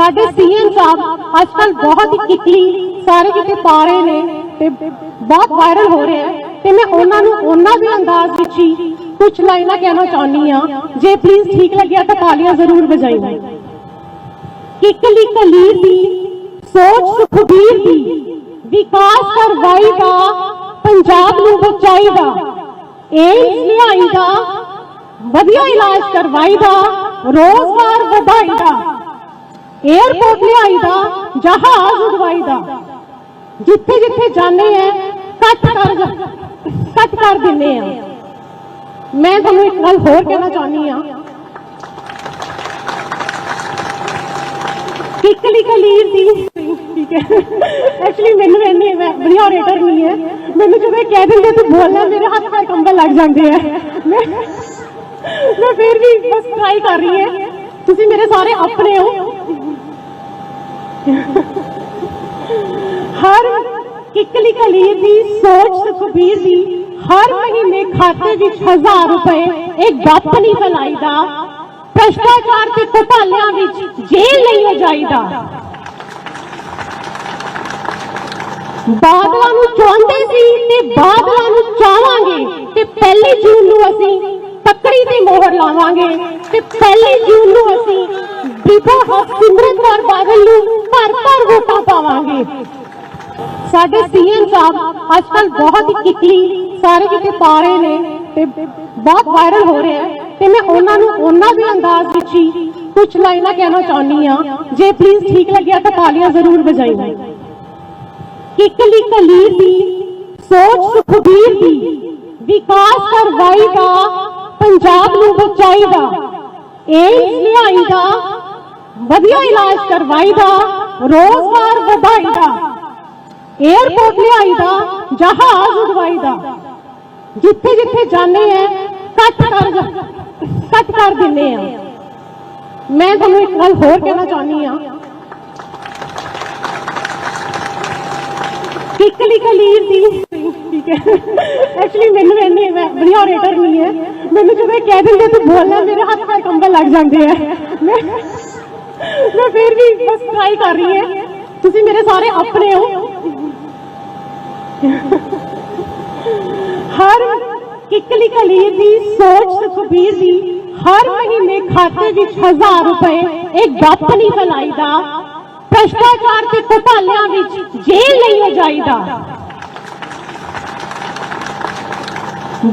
ਸਾਡੇ ਸੀਐਮ ਸਾਹਿਬ ਅੱਜ ਕੱਲ ਬਹੁਤ ਹੀ ਕਿਕਲੀ, ਸਾਰੇ ਕਿਤੇ ਪਾ ਰਹੇ ਨੇ ਤੇ ਬਹੁਤ ਵਾਇਰਲ ਹੋ ਰਿਹਾ ਹੈ ਤੇ ਮੈਂ ਉਹਨਾਂ ਨੂੰ, ਉਹਨਾਂ ਦੇ ਅੰਦਾਜ਼ ਵਿੱਚ ਹੀ ਕੁਝ ਲਾਈਨਾਂ ਕਹਿਣਾ ਚਾਹੁੰਦੀ ਆ ਜੇ ਪਲੀਜ਼ ਠੀਕ ਲੱਗਿਆ ਤਾਂ ਤਾਲੀਆਂ ਜ਼ਰੂਰ ਵਜਾਈਓ। ਕਿਕਲੀ ਕਲੀਰ ਦੀ, ਸੋਚ ਸੁਖਬੀਰ ਦੀ, ਵਿਕਾਸ ਕਰਵਾਈ ਦਾ, ਪੰਜਾਬ ਨੂੰ ਬਚਾਈਦਾ ਏਮਸ ਲਿਆਈਦਾ ਵਧੀਆ ਇਲਾਜ ਕਰਵਾਈਦਾ ਰੋਜ਼ਗਾਰ ਵਧਾਈਦਾ ਏਅਰਪੋਰਟ ਲਿਆਈ ਦਾ, ਜਹਾਜ਼ ਉਡਵਾਈਦਾ ਜਿੱਥੇ ਜਿੱਥੇ ਜਾਂਦੇ ਆ, ਕੱਟ ਕਰ ਕੱਟ ਕਰ ਦਿੰਦੇ ਆ। ਮੈਂ ਤੁਹਾਨੂੰ ਇੱਕ ਗੱਲ ਹੋਰ ਕਹਿਣਾ ਚਾਹੁੰਦੀ ਆ। ਕਿਕਲੀ ਕਲੀਰ ਦੀ, ਠੀਕ ਹੈ। ਐਕਚੁਅਲੀ ਮੈਨੂੰ ਇੰਨੀ ਮੈਂ ਵਧੀਆ ਰੇਟਰ ਨਹੀਂ ਹੈ। ਮੈਨੂੰ ਜਦੋਂ ਇਹ ਕਹਿ ਦਿੰਦੇ ਤੂੰ ਬੋਲਣਾ ਮੇਰੇ ਹੱਥ ਪੈਰ ਕੰਬਣ ਲੱਗ ਜਾਂਦੇ ਆ। ਮੈਂ ਮੈਂ ਫਿਰ ਵੀ ਬਸ ਟਰਾਈ ਕਰ ਰਹੀ ਹਾਂ। ਤੁਸੀਂ ਮੇਰੇ ਸਾਰੇ ਆਪਣੇ ਹੋ। ਹਰ ਕਿਕਲੀ ਕਲੀਰ ਦੀ ਸੋਚ ਸੁਖਬੀਰ ਦੀ ਹਰ ਮਹੀਨੇ ਖਾਤੇ ਵਿੱਚ 1000 ਰੁਪਏ, ਇਹ ਗੱਪ ਨਹੀਂ ਫੈਲਾਈਦਾ। ਭ੍ਰਸ਼ਟਾਚਾਰ ਤੇ ਘੁਟਾਲਿਆਂ ਵਿੱਚ ਜੇਲ੍ਹ ਨਹੀਂ ਹੋ ਜਾਈਦਾ ਬਾਦਲਾਂ ਨੂੰ ਚਾਹੁੰਦੇ ਸੀ ਤੇ ਬਾਦਲਾਂ ਨੂੰ ਚਾਹਾਂਗੇ ਤੇ ਪਹਿਲੀ ਜੂਨ ਨੂੰ ਅਸੀਂ ਤੱਕੜੀ ਤੇ ਮੋਹਰ ਲਾਵਾਂਗੇ ਤੇ ਪਹਿਲੀ ਜੂਨ ਨੂੰ ਅਸੀਂ ਬੀਬਾ ਹਰਸਿਮਰਤ ਕੌਰ ਬਾਦਲ ਨੂੰ ਭਰ ਭਰ ਵੋਟਾਂ ਪਾਵਾਂਗੇ। ਸਾਡੇ ਸੀਐਮ ਸਾਹਿਬ ਅੱਜ ਬਹੁਤ ਹੀ ਕਿਕਲੀ, ਸਾਰੇ ਕਿਤੇ ਪਾ ਰਹੇ ਨੇ ਤੇ ਬਹੁਤ ਵਾਇਰਲ ਹੋ ਰਿਹਾ ਤੇ ਮੈਂ ਉਹਨਾਂ ਨੂੰ, ਉਹਨਾਂ ਦੇ ਅੰਦਾਜ਼ ਵਿੱਚ ਹੀ ਕੁਝ ਲਾਈਨਾਂ ਕਹਿਣਾ ਚਾਹੁੰਦੀ ਆ ਜੇ ਪਲੀਜ਼ ਠੀਕ ਲੱਗਿਆ ਤਾਂ ਤਾਲੀਆਂ ਜ਼ਰੂਰ ਵਜਾਈਓ। ਕਿਕਲੀ ਕਲੀਰ ਦੀ, ਸੋਚ ਸੁਖਬੀਰ ਦੀ, ਵਿਕਾਸ ਕਰਵਾਈ ਦਾ, ਪੰਜਾਬ ਨੂੰ ਬਚਾਈਦਾ ਏਮਸ ਲਿਆਈਦਾ ਵਧੀਆ ਇਲਾਜ ਕਰਵਾਈਦਾ, ਰੋਜ਼ਗਾਰ ਵਧਾਈਦਾ 에ਅਰਪੋਰਟ ਲਿਆਈਦਾ, ਜਹਾਜ਼ ਉਡਵਾਈਦਾ। ਜਿੱਥੇ ਜਿੱਥੇ ਜਾਂਦੇ ਆ ਕੱਟ ਕਰ ਕੱਟ ਕਰ ਦਿੰਦੇ ਆ। ਮੈਂ ਤੁਹਾਨੂੰ ਇੱਕ ਗੱਲ ਹੋਰ ਕਹਿਣਾ ਚਾਹੁੰਦੀ ਆ ਕਿਕਲੀ ਕਲੀਰ ਦੀ, ਠੀਕ ਹੈ। ਐਕਚੁਅਲੀ ਮੈਨੂੰ ਇੰਨੀ ਮੈਂ ਵਧੀਆ ਰੇਟਰ ਨਹੀਂ ਹੈ। ਮੈਨੂੰ ਜਦੋਂ ਇਹ ਕਹਿ ਦਿੰਦੇ ਤੂੰ ਬੋਲਣਾ ਮੇਰੇ ਹੱਥ ਪੈਰ ਕੰਬਣ ਲੱਗ ਜਾਂਦੇ ਆ। ਮੈਂ ਫਿਰ ਵੀ ਬਸ ਟਰਾਈ ਕਰ ਰਹੀ ਹਾਂ। ਤੁਸੀਂ ਮੇਰੇ ਸਾਰੇ ਆਪਣੇ ਹੋ। ਹਰ ਕਿਕਲੀ ਕਲੀਰ ਦੀ ਸੋਚ ਸੁਖਬੀਰ ਦੀ, ਹਰ ਮਹੀਨੇ ਖਾਤੇ ਵਿੱਚ 1000 ਰੁਪਏ, ਇਹ ਗੱਪ ਨਹੀਂ ਫੈਲਾਈਦਾ। ਭ੍ਰਸ਼ਟਾਚਾਰ ਤੇ ਘੁਟਾਲਿਆਂ ਵਿੱਚ ਜੇਲ੍ਹ ਲਈ ਹੋ ਜਾਈਦਾ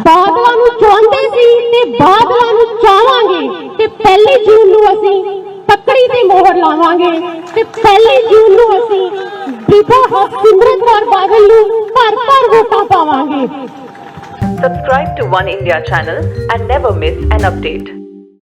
ਬਾਦਲਾਂ ਨੂੰ ਚਾਹੁੰਦੇ ਸੀ ਤੇ ਬਾਦਲਾਂ ਨੂੰ ਚਾਹਾਂਗੇ ਤੇ ਪਹਿਲੀ ਜੂਨ ਨੂੰ ਅਸੀਂ ਤੱਕੜੀ ਤੇ ਮੋਹਰ ਲਾਵਾਂਗੇ ਤੇ ਪਹਿਲੀ ਜੂਨ ਨੂੰ ਅਸੀਂ ਬੀਬਾ ਹਰਸਿਮਰਤ ਕੌਰ ਬਾਦਲ ਨੂੰ ਭਰ ਭਰ ਵੋਟਾਂ ਪਾਵਾਂਗੇ Subscribe to One India channel and never miss an update.